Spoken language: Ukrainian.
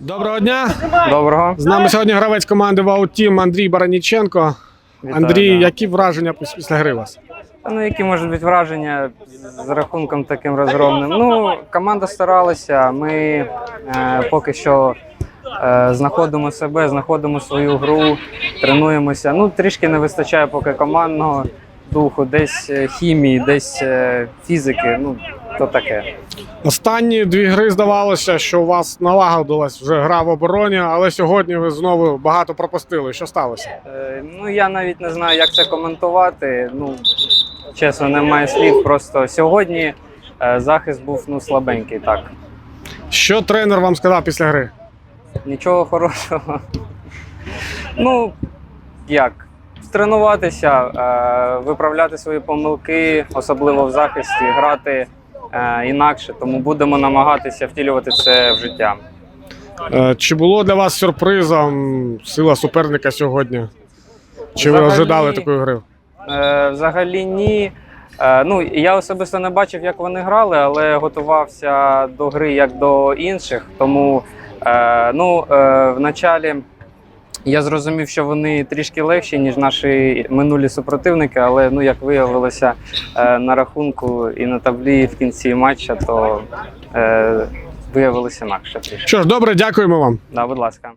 Доброго дня. Доброго. З нами сьогодні гравець команди Ваутім Андрій Бараніченко. Вітаю, Андрій, да. які враження після гри у вас? Ну, які можуть бути враження з рахунком таким розгромним? Ну, команда старалася. Ми е, поки що е, знаходимо себе, знаходимо свою гру, тренуємося. Ну, трішки не вистачає поки командного духу, десь е, хімії, десь е, фізики. Ну, то таке. Останні дві гри здавалося, що у вас налагодилась вже гра в обороні, але сьогодні ви знову багато пропустили. Що сталося? Е, ну, я навіть не знаю, як це коментувати. Ну, чесно, немає слів. Просто сьогодні е, захист був ну, слабенький, так. Що тренер вам сказав після гри? Нічого хорошого. Ну, як? Тренуватися, е, виправляти свої помилки, особливо в захисті, грати інакше, тому будемо намагатися втілювати це в життя. Е, Чи було для вас сюрпризом сила суперника сьогодні? Чи ви ожидали такої гри? Е, взагалі ні. Е, ну, я особисто не бачив, як вони грали, але готувався до гри як до інших. Тому е, ну, е, в началі я зрозумів, що вони трішки легші, ніж наші минулі супротивники, але ну, як виявилося е, на рахунку і на таблі в кінці матча, то е, виявилося інакше. Що ж, добре, дякуємо вам. Да, будь ласка.